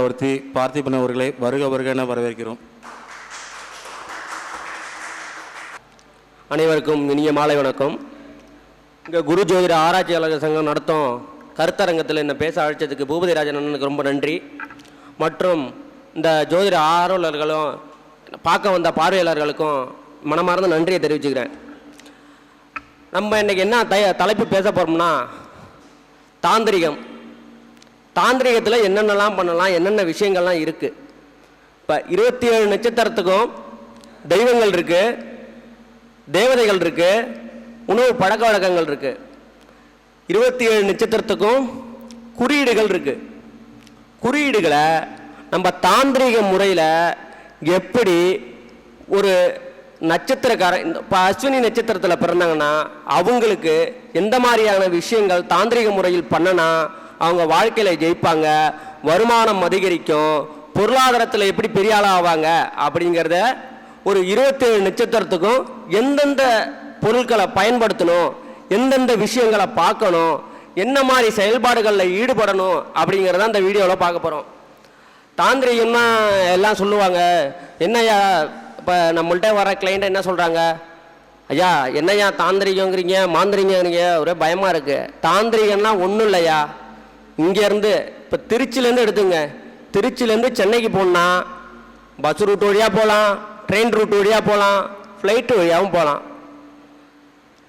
சக்கரவர்த்தி பார்த்திபன் அவர்களை வருக வருக என வரவேற்கிறோம். அனைவருக்கும் இனிய மாலை வணக்கம். இங்கே குரு ஜோதிட ஆராய்ச்சியாளர் சங்கம் நடத்தும் கருத்தரங்கத்தில் என்னை பேச அழைச்சதுக்கு பூபதி ராஜன் அண்ணனுக்கு ரொம்ப நன்றி. மற்றும் இந்த ஜோதிட ஆர்வலர்களும் பார்க்க வந்த பார்வையாளர்களுக்கும் மனமார்ந்த நன்றியை தெரிவிச்சுக்கிறேன். நம்ம இன்னைக்கு என்ன த தலைப்பு பேச போகிறோம்னா தாந்திரிகம். தாந்திரிகத்தில் என்னென்னலாம் பண்ணலாம் என்னென்ன விஷயங்கள்லாம் இருக்குது இப்போ இருபத்தி ஏழு நட்சத்திரத்துக்கும் தெய்வங்கள் இருக்குது தேவதைகள் இருக்குது உணவு பழக்க வழக்கங்கள் இருக்குது இருபத்தி ஏழு நட்சத்திரத்துக்கும் குறியீடுகள் இருக்குது குறியீடுகளை நம்ம தாந்திரிக முறையில் எப்படி ஒரு நட்சத்திரக்காரன் இந்த இப்போ அஸ்வினி நட்சத்திரத்தில் பிறந்தாங்கன்னா அவங்களுக்கு எந்த மாதிரியான விஷயங்கள் தாந்திரிக முறையில் பண்ணனா அவங்க வாழ்க்கையில் ஜெயிப்பாங்க வருமானம் அதிகரிக்கும் பொருளாதாரத்தில் எப்படி பெரிய ஆளாக ஆவாங்க அப்படிங்கிறத ஒரு இருபத்தேழு நட்சத்திரத்துக்கும் எந்தெந்த பொருட்களை பயன்படுத்தணும் எந்தெந்த விஷயங்களை பார்க்கணும் என்ன மாதிரி செயல்பாடுகளில் ஈடுபடணும் அப்படிங்கிறத அந்த வீடியோவில் பார்க்க போகிறோம் தாந்திரிகம்னா எல்லாம் சொல்லுவாங்க என்னய்யா இப்போ நம்மள்கிட்ட வர கிளைண்ட் என்ன சொல்கிறாங்க ஐயா என்னய்யா தாந்திரிகங்கிறீங்க மாந்திரிகங்கிறீங்க ஒரே பயமாக இருக்குது தாந்திரிகம்னா ஒன்றும் இல்லையா? இங்கேருந்து இப்போ திருச்சிலேருந்து எடுத்துங்க. திருச்சிலேருந்து சென்னைக்கு போகணுன்னா பஸ் ரூட் வழியாக போகலாம் ட்ரெயின் ரூட் வழியாக போகலாம் ஃப்ளைட்டு வழியாகவும் போகலாம்.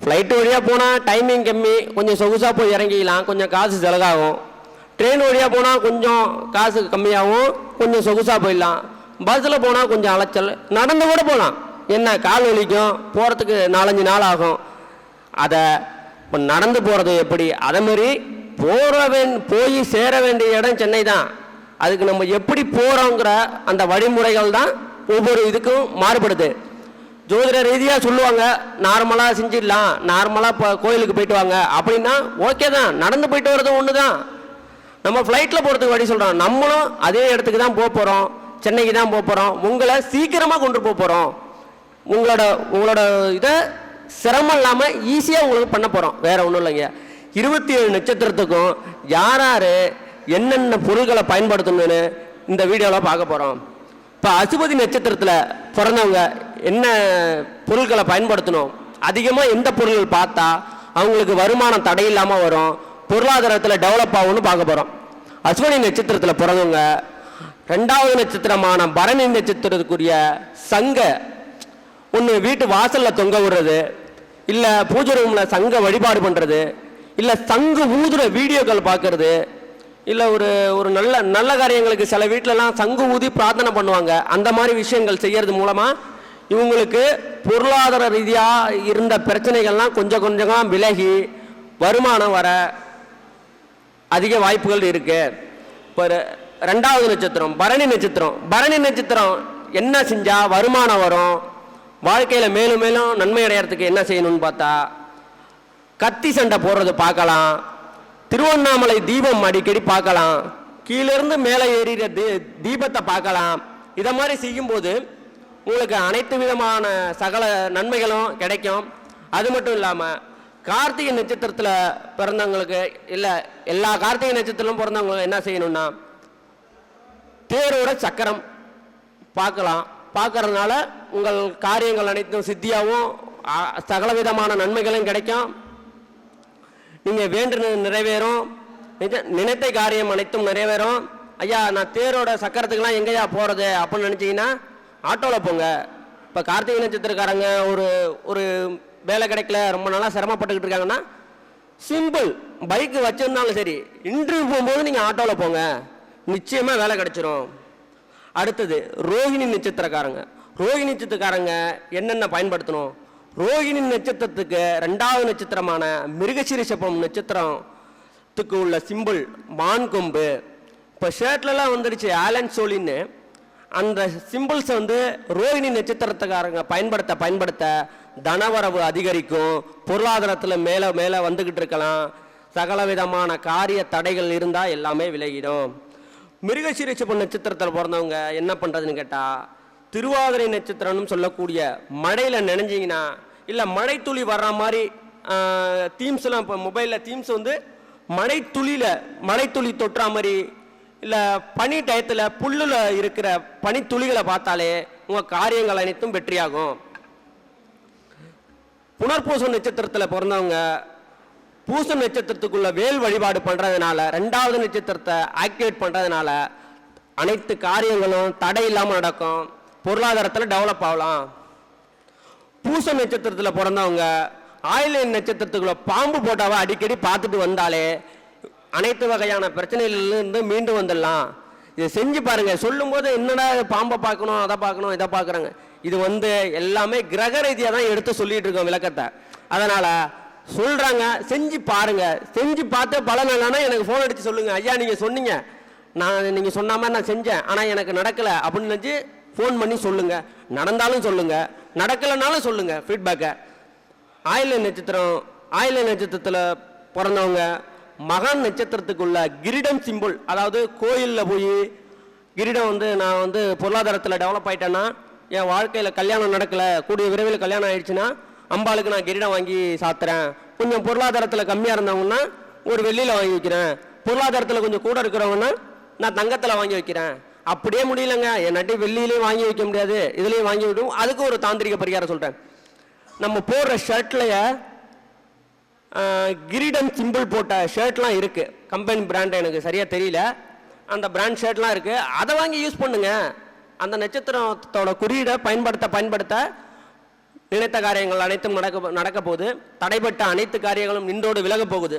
ஃப்ளைட்டு வழியாக போனால் டைமிங் கம்மி கொஞ்சம் சொகுசாக போய் இறங்கிக்கலாம் கொஞ்சம் காசு செலவாகும். ட்ரெயின் வழியாக போனால் கொஞ்சம் காசு கம்மியாகவும் கொஞ்சம் சொகுசாக போயிடலாம். பஸ்ஸில் போனால் கொஞ்சம் அலைச்சல் நடந்து கூட போகலாம். என்ன கால் வலிக்கும் போகிறதுக்கு நாலஞ்சு நாள் ஆகும். அதை இப்போ நடந்து போகிறது எப்படி? அதை மாதிரி போகிற போய் சேர வேண்டிய இடம் சென்னை தான். அதுக்கு நம்ம எப்படி போகிறோங்கிற அந்த வழிமுறைகள் தான் ஒவ்வொரு இதுக்கும் மாறுபடுது. ஜோதிட ரீதியாக சொல்லுவாங்க நார்மலாக செஞ்சிடலாம் நார்மலாக இப்போ கோயிலுக்கு போயிட்டு வாங்க. அப்படின்னா ஓகே தான். நடந்து போயிட்டு வர்றதும் ஒன்று தான். நம்ம ஃப்ளைட்டில் போகிறதுக்கு வழி சொல்கிறோம் நம்மளும் அதே இடத்துக்கு தான் போக போகிறோம் சென்னைக்கு தான் போக போகிறோம் உங்களை சீக்கிரமாக கொண்டு போக போகிறோம் உங்களோட உங்களோட இதை சிரமம் இல்லாமல் ஈஸியாக உங்களுக்கு பண்ண போகிறோம் வேறு ஒன்றும் இல்லைங்க. இருபத்தி ஏழு நட்சத்திரத்துக்கும் யார் யார் என்னென்ன பொருள்களை பயன்படுத்தணும்னு இந்த வீடியோவில் பார்க்க போகிறோம் இப்போ அசுபதி நட்சத்திரத்தில் பிறந்தவங்க என்ன பொருட்களை பயன்படுத்தணும்? அதிகமாக எந்த பொருள்கள் பார்த்தா அவங்களுக்கு வருமானம் தடையில்லாமல் வரும் பொருளாதாரத்தில் டெவலப் ஆகும்னு பார்க்க போகிறோம் அஸ்வினி நட்சத்திரத்தில் பிறந்தவங்க ரெண்டாவது நட்சத்திரமான பரணி நட்சத்திரத்துக்குரிய சங்க ஒன்று வீட்டு வாசலில் தொங்க விடுறது இல்லை பூஜை ரூமில் சங்க வழிபாடு பண்ணுறது இல்லை சங்கு ஊதுற வீடியோக்கள் பார்க்கறது இல்லை ஒரு ஒரு நல்ல நல்ல காரியங்களுக்கு சில வீட்டிலலாம் சங்கு ஊதி பிரார்த்தனை பண்ணுவாங்க. அந்த மாதிரி விஷயங்கள் செய்யறது மூலமாக இவங்களுக்கு பொருளாதார ரீதியாக இருந்த பிரச்சனைகள்லாம் கொஞ்சம் கொஞ்சமாக விலகி வருமானம் வர அதிக வாய்ப்புகள் இருக்கு. இப்போ ரெண்டாவது நட்சத்திரம் பரணி நட்சத்திரம். பரணி நட்சத்திரம் என்ன செஞ்சால் வருமானம் வரும்? வாழ்க்கையில் மேலும் மேலும் நன்மை அடையறதுக்கு என்ன செய்யணும்னு பார்த்தா கத்தி சண்டை போடுறது பார்க்கலாம். திருவண்ணாமலை தீபம் அடிக்கடி பார்க்கலாம். கீழிருந்து மேலே ஏறிற தீ தீபத்தை பார்க்கலாம். இதை மாதிரி செய்யும்போது உங்களுக்கு அனைத்து விதமான சகல நன்மைகளும் கிடைக்கும். அது மட்டும் இல்லாமல் கார்த்திகை நட்சத்திரத்தில் பிறந்தவங்களுக்கு இல்லை எல்லா கார்த்திகை நட்சத்திரத்திலும் பிறந்தவங்களுக்கு என்ன செய்யணும்னா தேரோட சக்கரம் பார்க்கலாம். பார்க்கறதுனால உங்கள் காரியங்கள் அனைத்தும் சித்தியாகவும் சகல விதமான நன்மைகளும் கிடைக்கும். நீங்கள் வேண்டுனது நிறைவேறும். நிஜ- நினைத்த காரியம் அனைத்தும் நிறைவேறும். ஐயா நான் தேரோட சக்கரத்துக்கெல்லாம் எங்கேயா போகிறது அப்படின்னு நினச்சிங்கன்னா ஆட்டோவில் போங்க. இப்போ கார்த்திகை நட்சத்திரக்காரங்க ஒரு ஒரு வேலை கிடைக்கல ரொம்ப நாளாக சிரமப்பட்டுக்கிட்டு இருக்காங்கன்னா சிம்பிள் பைக்கு வச்சிருந்தாலும் சரி இன்டர்வியூ போகும்போது நீங்கள் ஆட்டோவில் போங்க. நிச்சயமாக வேலை கிடைச்சிரும். அடுத்தது ரோஹிணி நட்சத்திரக்காரங்க. ரோஹிணி நட்சத்திரக்காரங்க என்னென்ன பயன்படுத்தணும்? ரோகிணி நட்சத்திரத்துக்கு ரெண்டாவது நட்சத்திரமான மிருகசிரிசபம் நட்சத்திரத்துக்கு உள்ள சிம்பிள் மான் கொம்பு. இப்போ ஷர்ட்லலாம் வந்துடுச்சு ஆலன் சோலின்னு அந்த சிம்பிள்ஸை வந்து ரோகிணி நட்சத்திரத்துக்காரங்க பயன்படுத்த பயன்படுத்த தனவரவு அதிகரிக்கும். பொருளாதாரத்தில் மேலே மேலே வந்துக்கிட்டு இருக்கலாம். சகல விதமான காரிய தடைகள் இருந்தால் எல்லாமே விலகிடும். மிருகசீரிச்சப்ப நட்சத்திரத்தில் பிறந்தவங்க என்ன பண்ணுறதுன்னு கேட்டால் திருவாதிரை நட்சத்திரம்னு சொல்லக்கூடிய மழையில் நினைஞ்சிங்கன்னா இல்லை மழை துளி வர்ற மாதிரி தீம்ஸ்லாம் இப்போ மொபைலில் தீம்ஸ் வந்து மழை துளியில் மழை துளி தொட்டுற மாதிரி இல்லை பனி டயத்தில் புல்லில் இருக்கிற பனித்துளிகளை பார்த்தாலே உங்கள் காரியங்கள் அனைத்தும் வெற்றியாகும். புனர்பூசம் நட்சத்திரத்தில் பிறந்தவங்க பூசம் நட்சத்திரத்துக்குள்ள வேல் வழிபாடு பண்ணுறதுனால ரெண்டாவது நட்சத்திரத்தை ஆக்டிவேட் பண்ணுறதுனால அனைத்து காரியங்களும் தடை இல்லாமல் நடக்கும். பொருளாதாரத்தில் டெவலப் ஆகலாம். பூச நட்சத்திரத்தில் பிறந்தவங்க ஆயிலின் நட்சத்திரத்துக்குள்ள பாம்பு போட்டாவை அடிக்கடி பார்த்துட்டு வந்தாலே அனைத்து வகையான பிரச்சனைகளிலிருந்து மீண்டு வந்துடலாம். இதை செஞ்சு பாருங்க. சொல்லும்போது என்னடா பாம்பை பார்க்கணும் அதை பார்க்கணும் இதை பார்க்குறாங்க. இது வந்து எல்லாமே கிரக ரீதியாக தான் எடுத்து சொல்லிட்டு இருக்கோம் விளக்கத்தை. அதனால் சொல்கிறாங்க செஞ்சு பாருங்கள் செஞ்சு பார்த்து பலன் இல்லைன்னா எனக்கு ஃபோன் அடித்து சொல்லுங்கள் ஐயா நீங்கள் சொன்னீங்க. நான் நீங்கள் சொன்ன மாதிரி நான் செஞ்சேன். ஆனால் எனக்கு நடக்கலை அப்படின்னு நினச்சி ஃபோன் பண்ணி சொல்லுங்க. நடந்தாலும் சொல்லுங்க. நடக்கலைனாலும் சொல்லுங்க. ஃபீட்பேக்கை ஆயில நட்சத்திரம் ஆயில நட்சத்திரத்தில் பிறந்தவங்க மகான் நட்சத்திரத்துக்குள்ள கிரீடம் சிம்பிள் அதாவது கோயிலில் போய் கிரீடம் வந்து நான் வந்து பொருளாதாரத்தில் டெவலப் ஆயிட்டேன்னா என் வாழ்க்கையில் கல்யாணம் நடக்கலை கூடிய விரைவில் கல்யாணம் ஆயிடுச்சுன்னா அம்பாளுக்கு நான் கிரீடம் வாங்கி சாத்துறேன். கொஞ்சம் பொருளாதாரத்தில் கம்மியாக இருந்தவங்கன்னா ஒரு வெள்ளியில் வாங்கி வைக்கிறேன். பொருளாதாரத்தில் கொஞ்சம் கூட இருக்கிறவங்கன்னா நான் தங்கத்தில் வாங்கி வைக்கிறேன். அப்படியே முடியலங்க. என் நட்டி வெள்ளியிலையும் வாங்கி வைக்க முடியாது. இதுலேயும் வாங்கி விடும். அதுக்கு ஒரு தாந்திரிக பரிகாரம் சொல்கிறேன் நம்ம போடுற ஷர்ட்லையே கிரீடம் சிம்பிள் போட்ட ஷர்ட்லாம் இருக்குது கம்பெனி பிராண்ட் எனக்கு சரியாக தெரியல. அந்த பிராண்ட் ஷர்ட்லாம் இருக்குது அதை வாங்கி யூஸ் பண்ணுங்க. அந்த நட்சத்திரத்தோட குறியீடை பயன்படுத்த பயன்படுத்த நினைத்த காரியங்கள் அனைத்தும் நடக்க நடக்க போகுது. தடைப்பட்ட அனைத்து காரியங்களும் நின்றோடு விலக போகுது.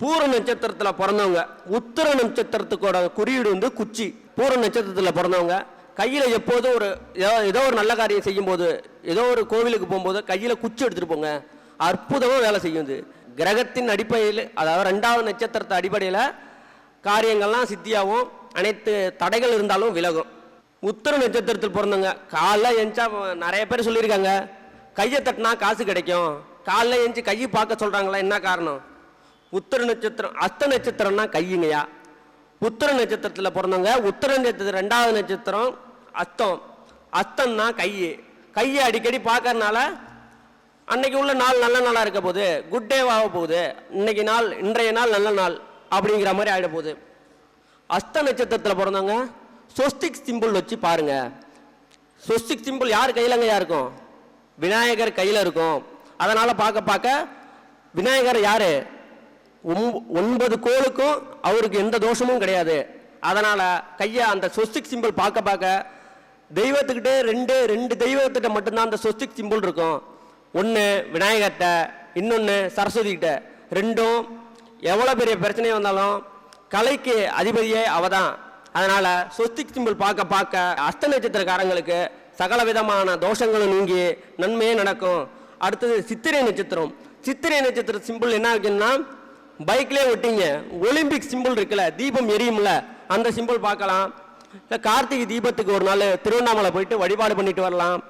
பூர நட்சத்திரத்தில் பிறந்தவங்க உத்தர நட்சத்திரத்துக்கோட குறியீடு வந்து குச்சி. பூர நட்சத்திரத்தில் பிறந்தவங்க கையில் எப்போதும் ஒரு ஏதோ ஏதோ ஒரு நல்ல காரியம் செய்யும்போது ஏதோ ஒரு கோவிலுக்கு போகும்போது கையில் குச்சி எடுத்துகிட்டு போங்க. அற்புதமாக வேலை செய்யும் இது. கிரகத்தின் அடிப்படையில் அதாவது ரெண்டாவது நட்சத்திரத்தை அடிப்படையில் காரியங்கள்லாம் சித்தியாகவும் அனைத்து தடைகள் இருந்தாலும் விலகும். உத்தர நட்சத்திரத்தில் பிறந்தவங்க காலைல எஞ்சா நிறைய பேர் சொல்லியிருக்காங்க கையை தட்டினா காசு கிடைக்கும். காலைல எஞ்சி கையை பார்க்க சொல்கிறாங்களா என்ன காரணம்? உத்தர நட்சத்திரம் அஸ்த நட்சத்திரம்னா கையுங்கய்யா. உத்தர நட்சத்திரத்தில் பிறந்தவங்க உத்தர நட்சத்திரம் ரெண்டாவது நட்சத்திரம் அஸ்தம். அஸ்தம்னா கை கையை அடிக்கடி பார்க்கறதுனால அன்னைக்கு உள்ள நாள் நல்ல நாளாக இருக்க போகுது. குட் டே ஆக போகுது. இன்னைக்கு நாள் இன்றைய நாள் நல்ல நாள் அப்படிங்கிற மாதிரி ஆகிட போகுது. அஸ்த நட்சத்திரத்தில் பிறந்தவங்க சொஸ்திக் சிம்பிள் வச்சு பாருங்க. சொஸ்திக் சிம்பிள் யார் கையிலங்கய்யா இருக்கும்? விநாயகர் கையில் இருக்கும். அதனால் பார்க்க பார்க்க விநாயகர் யாரு? ஒன்பது கோளுக்கும் அவருக்கு எந்த தோஷமும் கிடையாது. அதனால் கையை அந்த சொஸ்டிக் சிம்பிள் பார்க்க பார்க்க தெய்வத்துக்கிட்டே ரெண்டு ரெண்டு தெய்வத்திட்ட மட்டும்தான் அந்த சொஸ்டிக் சிம்பிள் இருக்கும். ஒன்று விநாயகர்கிட்ட இன்னொன்று சரஸ்வதிக்கிட்ட ரெண்டும் எவ்வளோ பெரிய பிரச்சனை வந்தாலும் கலைக்கு அதிபதியே அவ தான் அதனால சொஸ்திக் சிம்பிள் பார்க்க பார்க்க அஸ்த நட்சத்திரக்காரங்களுக்கு சகல விதமான தோஷங்களும் நீங்கி நன்மையே நடக்கும். அடுத்தது சித்திரை நட்சத்திரம். சித்திரை நட்சத்திர சிம்பிள் என்ன ஆகுதுன்னா பைக்லேயே ஒட்டிங்க ஒலிம்பிக் சிம்பிள் இருக்குல்ல தீபம் எரியும்ல அந்த சிம்பிள் பார்க்கலாம். இல்லை கார்த்திகை தீபத்துக்கு ஒரு நாள் திருவண்ணாமலை போயிட்டு வழிபாடு பண்ணிட்டு வரலாம்.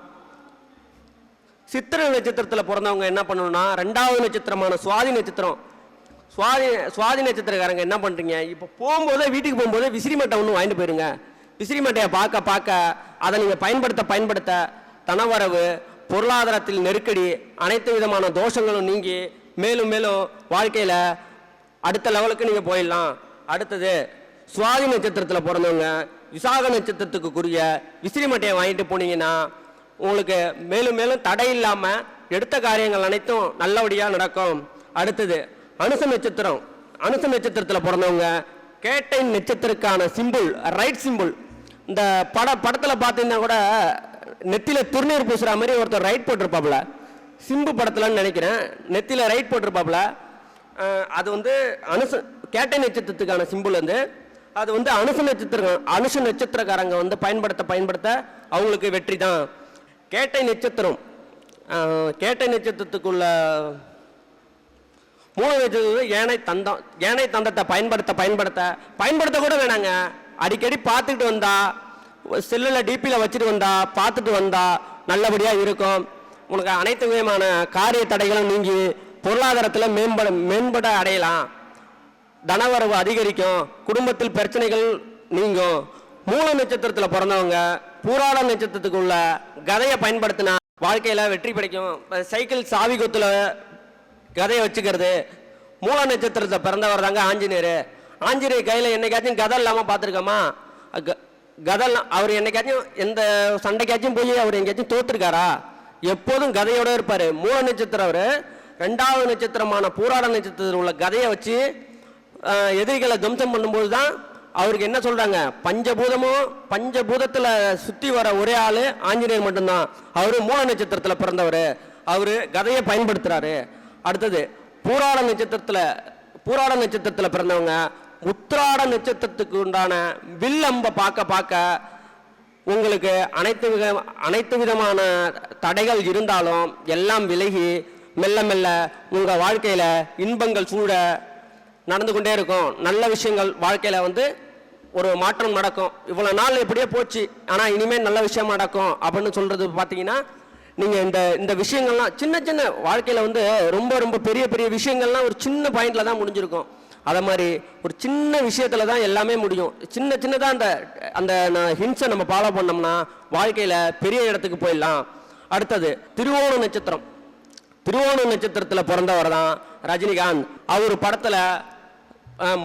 சித்திரை நட்சத்திரத்தில் பிறந்தவங்க என்ன பண்ணணும்னா ரெண்டாவது நட்சத்திரமான சுவாதி நட்சத்திரம். சுவாதி சுவாதி நட்சத்திரக்காரங்க என்ன பண்ணுறீங்க இப்போ போகும்போதே வீட்டுக்கு போகும்போதே விசிறி மட்டை ஒன்று வாங்கிட்டு போயிருங்க. விசிறி மட்டையை பார்க்க பார்க்க அதை நீங்கள் பயன்படுத்த பயன்படுத்த தனவரவு பொருளாதாரத்தில் நெருக்கடி அனைத்து விதமான தோஷங்களும் நீங்கி மேலும் மேலும் வாழ்க்கையில் அடுத்த லெவலுக்கு நீங்கள் போயிடலாம். அடுத்தது சுவாதி நட்சத்திரத்தில் பிறந்தவங்க விசாக நட்சத்திரத்துக்குரிய விசிறி மட்டையை வாங்கிட்டு போனீங்கன்னா உங்களுக்கு மேலும் மேலும் தடை இல்லாமல் எடுத்த காரியங்கள் அனைத்தும் நல்லபடியாக நடக்கும். அடுத்தது அனுச நட்சத்திரம். அனுச நட்சத்திரத்தில் பிறந்தவங்க கேட்டை நட்சத்திரக்கான சிம்பிள் ரைட் சிம்பிள் இந்த பட படத்தில் பார்த்தீங்கன்னா கூட நெத்தியில் திருநீர் பூசுகிற மாதிரி ஒருத்தர் ரைட் போட்டிருப்பாப்புல. சிம்பு படத்துலன்னு நினைக்கிறேன். நெத்தியில் ரைட் போட்டிருப்பாப்புல. அது வந்து அனுச கேட்டை நட்சத்திரத்துக்கான சிம்பிள் வந்து அது வந்து அனுச நட்சத்திரம் அனுச நட்சத்திரக்காரங்க வந்து பயன்படுத்த பயன்படுத்த அவங்களுக்கு வெற்றி தான். கேட்டை நட்சத்திரம். கேட்டை நட்சத்திரத்துக்குள்ள மூணு நட்சத்திரம் ஏனை தந்தம் ஏனை தந்தத்தை பயன்படுத்த பயன்படுத்த பயன்படுத்த கூட வேணாங்க. அடிக்கடி பார்த்துட்டு வந்தா செல்லில் டிபியில் வச்சுட்டு வந்தா பார்த்துட்டு வந்தா நல்லபடியாக இருக்கும். உனக்கு அனைத்து விதமான காரிய தடைகளும் நீங்கி பொருளாதாரத்தில் மேம்பட மேம்பட அடையலாம். தனவரவு அதிகரிக்கும். குடும்பத்தில் பிரச்சனைகள் நீங்கும். மூல நட்சத்திரத்தில் பிறந்தவங்க பூராட நட்சத்திரத்துக்குள்ள கதையை பயன்படுத்தினா வாழ்க்கையில் வெற்றி கிடைக்கும் சைக்கிள் சாவி கொத்தில் கதையை வச்சுக்கிறது. மூல நட்சத்திரத்தை பிறந்தவர் தாங்க ஆஞ்சநேயர். ஆஞ்சநேயர் கையில் என்னைக்காச்சும் கதை இல்லாமல் பார்த்துருக்கோமா? கதெல்லாம் அவர் என்னைக்காச்சும் எந்த சண்டைக்காச்சும் போய் அவர் எங்கேயாச்சும் தோத்துருக்காரா? எப்போதும் கதையோடு இருப்பார். மூல நட்சத்திரம் அவர் ரெண்டாவது நட்சத்திரமான பூராட நட்சத்திரத்தில் உள்ள கதையை வச்சு எதிரிகளை துவம்சம் பண்ணும்போது தான் அவருக்கு என்ன சொல்கிறாங்க பஞ்சபூதமும் பஞ்சபூதத்தில் சுற்றி வர ஒரே ஆள் ஆஞ்சநேயர் மட்டும்தான். அவர் மூல நட்சத்திரத்தில் பிறந்தவர். அவர் கதையை பயன்படுத்துகிறாரு அடுத்தது பூராட நட்சத்திரத்தில் பூராட நட்சத்திரத்தில் பிறந்தவங்க உத்திராட நட்சத்திரத்துக்கு உண்டான வில் அம்பை பார்க்க பார்க்க உங்களுக்கு அனைத்து வித அனைத்து விதமான தடைகள் இருந்தாலும் எல்லாம் விலகி மெல்ல மெல்ல உங்கள் வாழ்க்கையில் இன்பங்கள் சூழ நடந்து கொண்டே இருக்கும். நல்ல விஷயங்கள் வாழ்க்கையில் வந்து ஒரு மாற்றம் நடக்கும். இவ்வளோ நாள் இப்படியே போச்சு. ஆனால் இனிமேல் நல்ல விஷயம் நடக்கும் அப்படின்னு சொல்கிறது பார்த்தீங்கன்னா நீங்கள் இந்த இந்த விஷயங்கள்லாம் சின்ன சின்ன வாழ்க்கையில் வந்து ரொம்ப ரொம்ப பெரிய பெரிய விஷயங்கள்லாம் ஒரு சின்ன பாயிண்டில் தான் முடிஞ்சிருக்கும். அதை மாதிரி ஒரு சின்ன விஷயத்துல தான் எல்லாமே முடியும். சின்ன சின்னதாக அந்த அந்த ஹின்ஸை நம்ம ஃபாலோ பண்ணோம்னா வாழ்க்கையில் பெரிய இடத்துக்கு போயிடலாம். அடுத்தது திருவோண நட்சத்திரம். திருவோண நட்சத்திரத்தில் பிறந்தவர் தான் ரஜினிகாந்த். அவர் படத்தில்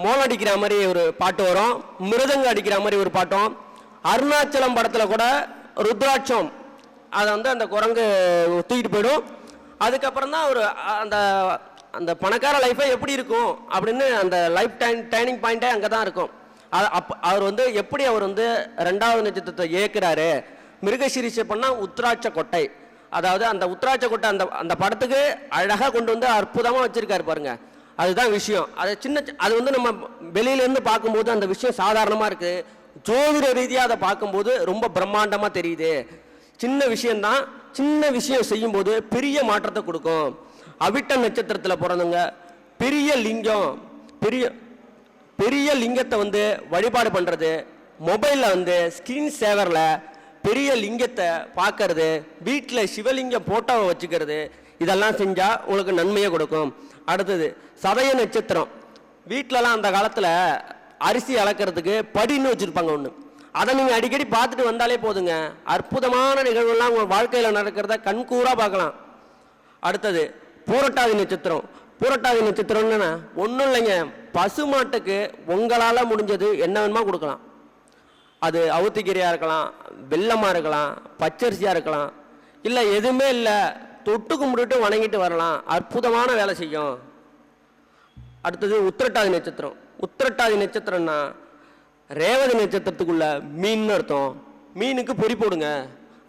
மோளம் அடிக்கிற மாதிரி ஒரு பாட்டு வரும். மிருதங்க அடிக்கிற மாதிரி ஒரு பாட்டும். அருணாச்சலம் படத்தில் கூட ருத்ராட்சம். அதை வந்து அந்த குரங்கு தூக்கிட்டு போயிடும். அதுக்கப்புறம் தான் ஒரு அந்த அந்த பணக்கார லைஃபே எப்படி இருக்கும் அப்படின்னு அந்த லைஃப் டைன் டைனிங் பாயிண்ட்டே அங்கே தான் இருக்கும். அது அப் அவர் வந்து எப்படி அவர் வந்து ரெண்டாவது நட்சத்திரத்தை இயக்குறாரு? மிருகசீரிஷை பண்ணால் உத்ராட்ச கொட்டை. அதாவது அந்த உத்ராட்ச கொட்டை அந்த அந்த படத்துக்கு அழகாக கொண்டு வந்து அற்புதமாக வச்சுருக்காரு பாருங்கள் அதுதான் விஷயம். அது சின்ன அது வந்து நம்ம வெளியிலேருந்து பார்க்கும்போது அந்த விஷயம் சாதாரணமாக இருக்குது ஜோதிட ரீதியாக அதை பார்க்கும்போது ரொம்ப பிரம்மாண்டமாக தெரியுது. சின்ன விஷயந்தான் சின்ன விஷயம் செய்யும்போது பெரிய மாற்றத்தை கொடுக்கும். அவிட்ட நட்சத்திரத்தில் பிறந்தவங்க பெரிய லிங்கம் பெரிய பெரிய லிங்கத்தை வந்து வழிபாடு பண்ணுறது மொபைலில் வந்து ஸ்க்ரீன் சேவரில் பெரிய லிங்கத்தை பார்க்கறது வீட்டில் சிவலிங்கம் போட்டோவை வச்சுக்கிறது இதெல்லாம் செஞ்சால் உங்களுக்கு நன்மையை கொடுக்கும். அடுத்தது சதய நட்சத்திரம். வீட்டிலலாம் அந்த காலத்தில் அரிசி அளக்கிறதுக்கு படின்னு வச்சுருப்பாங்க ஒன்று அதை நீங்கள் அடிக்கடி பார்த்துட்டு வந்தாலே போதுங்க. அற்புதமான நிகழ்வுலாம் உங்கள் வாழ்க்கையில் நடக்கிறத கண்கூறாக பார்க்கலாம். அடுத்தது பூரட்டாதி நட்சத்திரம். பூரட்டாதி நட்சத்திரம் என்னன்னா ஒன்றும் இல்லைங்க. பசுமாட்டுக்கு உங்களால் முடிஞ்சது என்ன வேணுமா கொடுக்கலாம். அது அவுத்துக்கீரையாக இருக்கலாம் வெள்ளமாக இருக்கலாம் பச்சரிசியாக இருக்கலாம். இல்லை எதுவுமே இல்லை. தொட்டு கும்பிட்டுட்டு வணங்கிட்டு வரலாம். அற்புதமான வேலை செய்யும். அடுத்தது உத்திரட்டாதி நட்சத்திரம். உத்திரட்டாதி நட்சத்திரம்னா ரேவதி நட்சத்திரத்துக்குள்ள மீன் அர்த்தம். மீனுக்கு பொறி போடுங்க.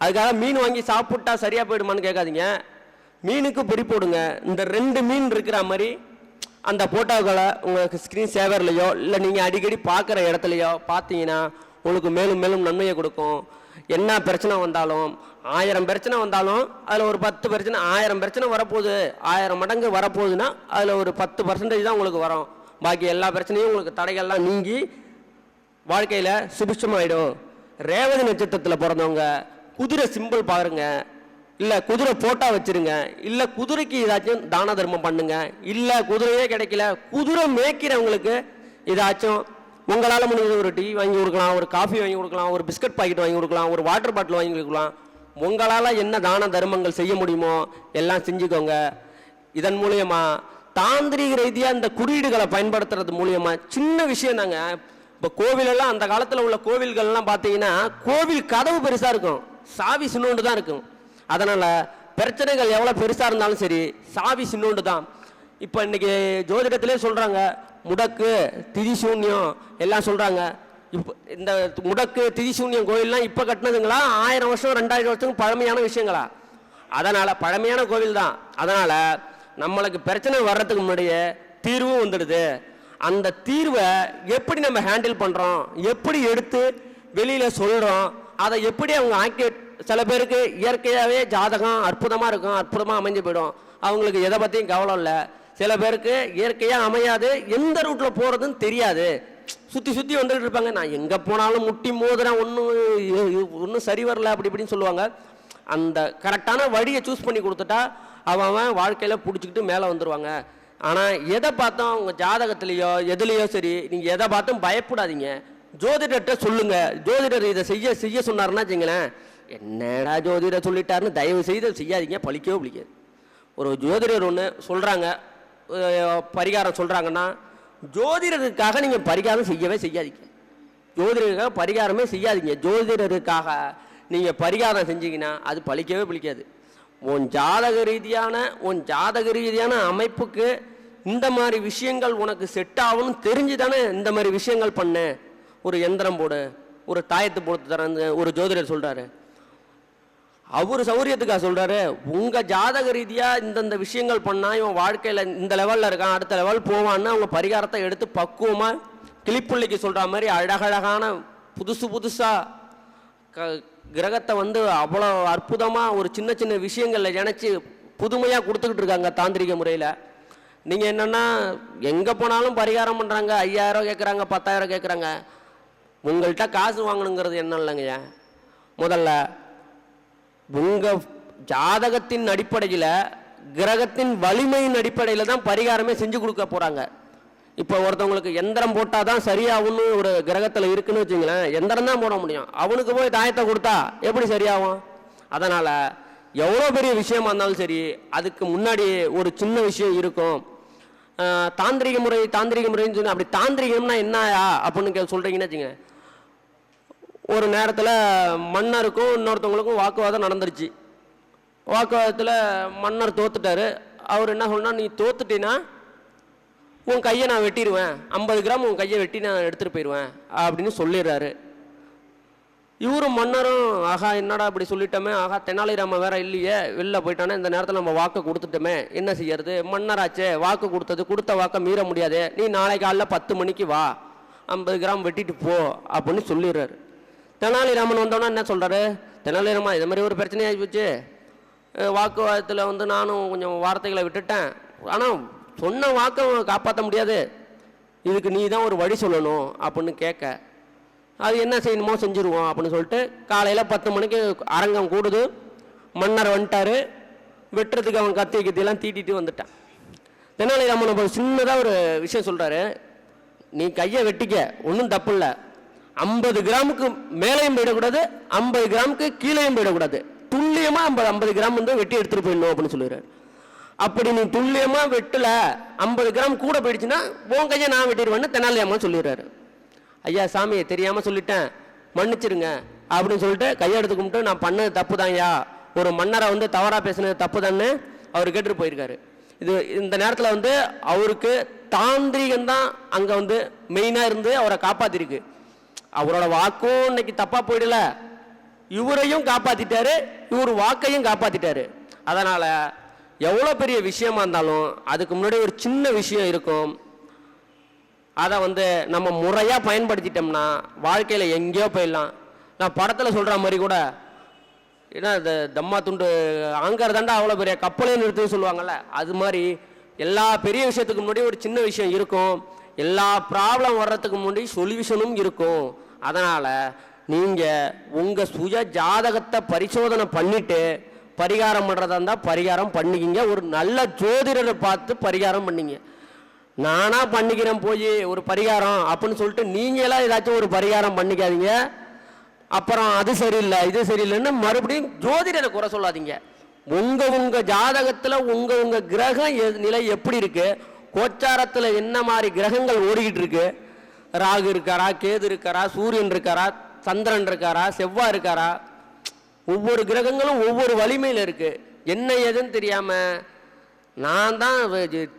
அதுக்காக மீன் வாங்கி சாப்பிட்டா சரியாக போயிடுமான்னு கேட்காதீங்க. மீனுக்கு பொறி போடுங்க. இந்த ரெண்டு மீன் இருக்கிற மாதிரி அந்த போட்டோக்களை உங்களுக்கு ஸ்க்ரீன் சேவர்லையோ இல்லை நீங்கள் அடிக்கடி பார்க்குற இடத்துலையோ பார்த்தீங்கன்னா உங்களுக்கு மேலும் மேலும் நன்மையை கொடுக்கும். என்ன பிரச்சனை வந்தாலும் ஆயிரம் பிரச்சனை வந்தாலும் அதில் ஒரு பத்து பிரச்சனை ஆயிரம் பிரச்சனை வரப்போகுது. ஆயிரம் மடங்கு வரப்போகுதுன்னா அதில் ஒரு பத்து பர்சன்டேஜ் தான் உங்களுக்கு வரும். பாக்கி எல்லா பிரச்சனையும் உங்களுக்கு தடைகள்லாம் நீங்கி வாழ்க்கையில் சுபிட்சமாயிடும். ரேவதி நட்சத்திரத்தில் பிறந்தவங்க குதிரை சிம்பிள் பாருங்க. இல்லை குதிரை போட்டா வச்சிருங்க. இல்லை குதிரைக்கு ஏதாச்சும் தான தர்மம் பண்ணுங்க. இல்லை குதிரையே கிடைக்கல குதிரை மேய்க்கிறவங்களுக்கு ஏதாச்சும் உங்களால் முடிஞ்சது ஒரு டீ வாங்கி கொடுக்கலாம் ஒரு காஃபி வாங்கி கொடுக்கலாம் ஒரு பிஸ்கட் பாக்கெட் வாங்கி கொடுக்கலாம் ஒரு வாட்டர் பாட்டில் வாங்கி கொடுக்கலாம். உங்களால் என்ன தான தர்மங்கள் செய்ய முடியுமோ எல்லாம் செஞ்சுக்கோங்க. இதன் மூலியமா தாந்திரீக ரீதியாக இந்த குறியீடுகளை பயன்படுத்துறது மூலியமா சின்ன விஷயம் தாங்க. இப்போ கோவிலெல்லாம் அந்த காலத்தில் உள்ள கோவில்கள்லாம் பார்த்தீங்கன்னா கோவில் கதவு பெருசாக இருக்கும். சாவி சின்னோண்டு தான் இருக்கும். அதனால் பிரச்சனைகள் எவ்வளோ பெருசாக இருந்தாலும் சரி சாவி சின்னோண்டு தான். இப்போ இன்னைக்கு ஜோதிடத்திலே சொல்கிறாங்க முடக்கு திதி சூன்யம் எல்லாம் சொல்கிறாங்க இப்போ இந்த முடக்கு திதி சூன்யம் கோயில்லாம் இப்போ கட்டினதுங்களா? ஆயிரம் வருஷம் ரெண்டாயிரம் வருஷத்துக்கு பழமையான விஷயங்களா? அதனால் பழமையான கோவில் தான். அதனால் நம்மளுக்கு பிரச்சனை வர்றதுக்கு முன்னாடியே தீர்வும் வந்துடுது. அந்த தீர்வை எப்படி நம்ம ஹேண்டில் பண்ணுறோம் எப்படி எடுத்து வெளியில் சொல்கிறோம் அதை எப்படி அவங்க ஆக்டிவேட் சில பேருக்கு இயற்கையாகவே ஜாதகம் அற்புதமாக இருக்கும் அற்புதமாக அமைஞ்சு போயிடும். அவங்களுக்கு எதை பற்றியும் கவலை இல்லை. சில பேருக்கு இயற்கையாக அமையாது. எந்த ரூட்டில் போகிறதுன்னு தெரியாது. சுற்றி சுற்றி வந்துகிட்டு இருப்பாங்க. நான் எங்கே போனாலும் முட்டி மோதுறேன். ஒன்றும் ஒன்றும் சரி வரல அப்படி இப்படின்னு சொல்லுவாங்க. அந்த கரெக்டான வழியை சூஸ் பண்ணி கொடுத்துட்டா அவன் அவன் வாழ்க்கையில் பிடிச்சிக்கிட்டு மேலே வந்துடுவாங்க ஆனால் எதை பார்த்தோம் உங்கள் ஜாதகத்துலேயோ எதுலேயோ சரி நீங்கள் எதை பார்த்தும் பயப்படாதீங்க. ஜோதிடர்கிட்ட சொல்லுங்க. ஜோதிடர் இதை செய்ய செய்ய சொன்னாருன்னா வச்சுங்களேன் என்னடா ஜோதிடர் சொல்லிட்டாருன்னு தயவு செய்து செய்யாதீங்க. பழிக்கவே பிடிக்காது ஒரு ஜோதிடர் ஒன்று சொல்கிறாங்க பரிகாரம் சொல்கிறாங்கன்னா ஜோதிடருக்காக நீங்கள் பரிகாரம் செய்யவே செய்யாதீங்க. ஜோதிடருக்காக பரிகாரமே செய்யாதீங்க. ஜோதிடருக்காக நீங்கள் பரிகாரம் செஞ்சீங்கன்னா அது பழிக்கவே பலிக்காது உன் ஜாதக ரீதியான உன் ஜாதக ரீதியான அமைப்புக்கு இந்த மாதிரி விஷயங்கள் உனக்கு செட் ஆகும்னு தெரிஞ்சு தானே இந்த மாதிரி விஷயங்கள் பண்ணு? ஒரு எந்திரம் போடு ஒரு தாயத்தை போட்டு தரேன் ஒரு ஜோதிடர் சொல்கிறாரு அவர் சௌரியத்துக்காக சொல்கிறாரு உங்கள் ஜாதக ரீதியாக இந்தந்த விஷயங்கள் பண்ணால் இவன் வாழ்க்கையில் இந்த லெவலில் இருக்கான் அடுத்த லெவல் போவான்னு அவங்க பரிகாரத்தை எடுத்து பக்குவமாக கிளிப்புள்ளிக்கு சொல்கிற மாதிரி அழகழகான புதுசு புதுசாக க கிரகத்தை வந்து அவ்வளோ அற்புதமாக ஒரு சின்ன சின்ன விஷயங்களில் நினச்சி புதுமையாக கொடுத்துக்கிட்டு இருக்காங்க தாந்திரிக முறையில். நீங்கள் என்னென்னா எங்கே போனாலும் பரிகாரம் பண்ணுறாங்க ஐயாயிரம் கேட்குறாங்க பத்தாயிரம் கேட்குறாங்க உங்கள்கிட்ட காசு வாங்கணுங்கிறது என்ன இல்லைங்கய்யா முதல்ல உங்கள் ஜாதகத்தின் அடிப்படையில் கிரகத்தின் வலிமையின் அடிப்படையில் தான் பரிகாரமே செஞ்சு கொடுக்க போகிறாங்க இப்போ ஒருத்தவங்களுக்கு எந்திரம் போட்டால் தான் சரியாகும்னு ஒரு கிரகத்தில் இருக்குன்னு வச்சுங்களேன் எந்திரம் தான் போட முடியும். அவனுக்கு போய் தாயத்தை கொடுத்தா எப்படி சரியாகும்? அதனால் எவ்வளோ பெரிய விஷயமா இருந்தாலும் சரி அதுக்கு முன்னாடி ஒரு சின்ன விஷயம் இருக்கும். தாந்திரிக முறை தாந்திரிக முறைன்னு சொல்லி அப்படி தாந்திரிகம்னா என்னயா? அப்படின்னு கே- சொல்றீங்கன்னு வச்சுங்க. ஒரு நேரத்தில் மன்னருக்கும் இன்னொருத்தவங்களுக்கும் வாக்குவாதம் நடந்துருச்சு. வாக்குவாதத்தில் மன்னர் தோத்துட்டார். அவர் என்ன சொன்னால் நீ தோத்துட்டீன்னா உன் கையை நான் வெட்டிடுவேன் ஐம்பது கிராம் உன் கையை வெட்டி நான் எடுத்துகிட்டு போயிடுவேன் அப்படின்னு சொல்லிடுறாரு. இவரும் மன்னரும் ஆகா என்னடா இப்படி சொல்லிட்டோமே? ஆகா தெனாலிராமன் வேற இல்லையே. வெளில போயிட்டானே இந்த நேரத்தில் நம்ம வாக்கு கொடுத்துட்டோமே. என்ன செய்யறது? மன்னராச்சே வாக்கு கொடுத்தது கொடுத்த வாக்கை மீற முடியாது. நீ நாளை காலைல பத்து மணிக்கு வா. ஐம்பது கிராம் வெட்டிட்டு போ அப்படின்னு சொல்லிடுறாரு. தெனாலிராமன் வந்தோன்னா என்ன சொல்கிறாரு தெனாலிராமா இது மாதிரி ஒரு பிரச்சனையாகி போச்சு வாக்குவாதத்தில் வந்து நானும் கொஞ்சம் வார்த்தைகளை விட்டுட்டேன். ஆனால் சொன்ன வாக்கை காப்பாற்ற முடியாது. இதுக்கு நீ தான் ஒரு வழி சொல்லணும் அப்படின்னு கேட்க அது என்ன செய்யணுமோ செஞ்சுருவோம் அப்படின்னு சொல்லிட்டு காலையில் பத்து மணிக்கு அரங்கம் கூடுது. மன்னர் வந்துட்டாரு. வெட்டுறதுக்கு அவன் கத்தி கத்தியெல்லாம் தீட்டிட்டு வந்துட்டான். தெனாலிராமன் சின்னதாக ஒரு விஷயம் சொல்கிறாரு நீ கையை வெட்டிக்க ஒன்றும் தப்பு இல்லை. ஐம்பது கிராமுக்கு மேலேயும் போயிடக்கூடாது ஐம்பது கிராமுக்கு கீழேயும் போயிடக்கூடாது. துல்லியமாக ஐம்பது ஐம்பது கிராம் வந்து வெட்டி எடுத்துகிட்டு போயிடணும் அப்படின்னு சொல்லிடுறாரு அப்படி நீ துல்லியமாக வெட்டல ஐம்பது கிராம் கூட போயிடுச்சுன்னா உன் கையை நான் வெட்டிடுவேன்னு தெனாலிராமன் சொல்லிடுறாரு ஐயா சாமி தெரியாமல் சொல்லிட்டேன். மன்னிச்சிருங்க அப்படின்னு சொல்லிட்டு கையெடுத்து கும்பிட்டு நான் பண்ணது தப்பு தான்யா ஒரு மன்னரை வந்து தவறாக பேசுனது தப்பு தான்னு அவர் கேட்டுட்டு போயிருக்காரு. இது இந்த நேரத்தில் வந்து அவருக்கு தாந்திரிகம் தான் அங்கே வந்து மெயினாக இருந்து அவரை காப்பாற்றிருக்கு அவரோட வாக்கும் இன்னைக்கு தப்பாக போயிடல. இவரையும் காப்பாத்திட்டாரு இவர் வாக்கையும் காப்பாத்திட்டாரு. அதனால எவ்வளோ பெரிய விஷயமா இருந்தாலும் அதுக்கு முன்னாடி ஒரு சின்ன விஷயம் இருக்கும். அதை வந்து நம்ம முறையாக பயன்படுத்திட்டோம்னா வாழ்க்கையில் எங்கேயோ போயிடலாம். நான் படத்தில் சொல்கிற மாதிரி கூட ஏன்னா இந்த தம்மா துண்டு ஆங்கர் தாண்டா அவ்வளோ பெரிய கப்பலே நிறுத்துன்னு சொல்லுவாங்கள்ல அது மாதிரி எல்லா பெரிய விஷயத்துக்கு முன்னாடி ஒரு சின்ன விஷயம் இருக்கும். எல்லா ப்ராப்ளம் வர்றதுக்கு முன்னாடி சொல்யூஷனும் இருக்கும். அதனால் நீங்கள் உங்கள் சுய ஜாதகத்தை பரிசோதனை பண்ணிவிட்டு பரிகாரம் பண்ணுறதா இருந்தால் பரிகாரம் பண்ணிக்கிங்க. ஒரு நல்ல ஜோதிடரை பார்த்து பரிகாரம் பண்ணிங்க. நானாக பண்ணிக்கிறேன் போய் ஒரு பரிகாரம் அப்படின்னு சொல்லிட்டு நீங்களாம் ஏதாச்சும் ஒரு பரிகாரம் பண்ணிக்காதீங்க. அப்புறம் அது சரியில்லை இது சரியில்லைன்னு மறுபடியும் ஜோதிடரை குறை சொல்லாதீங்க. உங்கள் உங்கள் ஜாதகத்தில் உங்கள் உங்கள் கிரகம் எ- நிலை எப்படி இருக்குது கோச்சாரத்தில் என்ன மாதிரி கிரகங்கள் ஓடிக்கிட்டு இருக்கு? ராகு இருக்காரா கேது இருக்காரா சூரியன் இருக்காரா சந்திரன் இருக்காரா செவ்வாய் இருக்காரா? ஒவ்வொரு கிரகங்களும் ஒவ்வொரு வலிமையில் இருக்குது என்ன ஏதுன்னு தெரியாமல் நான் தான்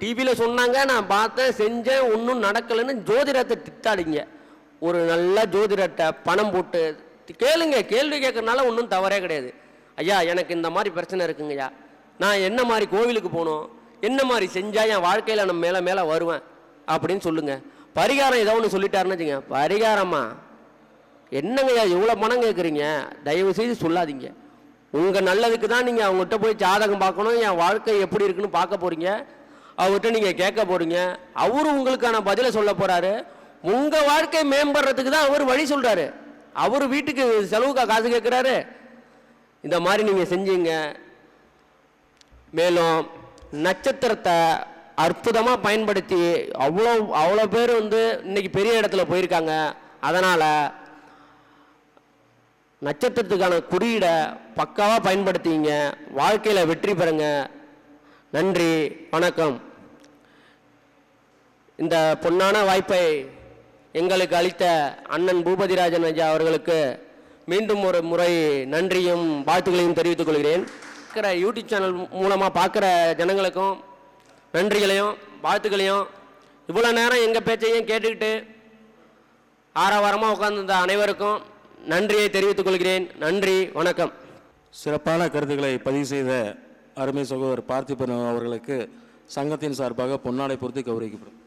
டிவியில் சொன்னாங்க நான் பார்த்தேன் செஞ்சேன் ஒன்றும் நடக்கலைன்னு ஜோதிடத்தை திட்டாடிங்க ஒரு நல்ல ஜோதிடத்தை பணம் போட்டு கேளுங்க கேள்வி கேட்கறனால ஒன்றும் தவறே கிடையாது. ஐயா எனக்கு இந்த மாதிரி பிரச்சனை இருக்குங்கய்யா. நான் என்ன மாதிரி கோவிலுக்கு போகணும்? என்ன மாதிரி செஞ்சால் என் வாழ்க்கையில் நான் மேலே மேலே வருவேன் அப்படின்னு சொல்லுங்கள் பரிகாரம் ஏதோ ஒன்று சொல்லிட்டாருன்னு வச்சுங்க பரிகாரமா? என்னங்கய்யா இவ்வளோ பணம் கேட்குறீங்க தயவு செய்து சொல்லாதீங்க. உங்கள் நல்லதுக்கு தான் நீங்கள் அவங்ககிட்ட போய் ஜாதகம் பார்க்கணும். என் வாழ்க்கை எப்படி இருக்குன்னு பார்க்க போகிறீங்க அவர்கிட்ட நீங்கள் கேட்க போகிறீங்க அவரு உங்களுக்கான பதிலை சொல்ல போகிறாரு உங்கள் வாழ்க்கை மேம்படுறதுக்கு தான் அவர் வழி சொல்கிறாரு அவர் வீட்டுக்கு செலவுக்கா காசு கேட்குறாரு இந்த மாதிரி நீங்கள் செஞ்சீங்க. மேலும் நட்சத்திரத்தை அற்புதமாக பயன்படுத்தி அவ்வளோ அவ்வளோ பேர் வந்து இன்னைக்கு பெரிய இடத்துல போயிருக்காங்க. அதனால் நட்சத்திரத்துக்கான குறியீடை பக்காவாக பயன்படுத்திங்க. வாழ்க்கையில் வெற்றி பெறுங்க. நன்றி வணக்கம். இந்த பொன்னான வாய்ப்பை எங்களுக்கு அளித்த அண்ணன் பூபதிராஜன் ஐயா அவர்களுக்கு மீண்டும் ஒரு முறை நன்றியும் வாழ்த்துக்களையும் தெரிவித்துக் கொள்கிறேன். பார்க்குற யூடியூப் சேனல் மூலமாக பார்க்குற ஜனங்களுக்கும் நன்றிகளையும் வாழ்த்துக்களையும் இவ்வளோ நேரம் எங்கள் பேச்சையும் கேட்டுக்கிட்டு ஆரவாரமாக உட்கார்ந்திருந்த அனைவருக்கும் நன்றியை தெரிவித்துக் கொள்கிறேன். நன்றி வணக்கம். சிறப்பான கருத்துக்களை பதிவு செய்த அருமை சகோதரர் பார்த்திபன் அவர்களுக்கு சங்கத்தின் சார்பாக பொன்னாடை பொறுத்து கௌரவிக்கப்படும்.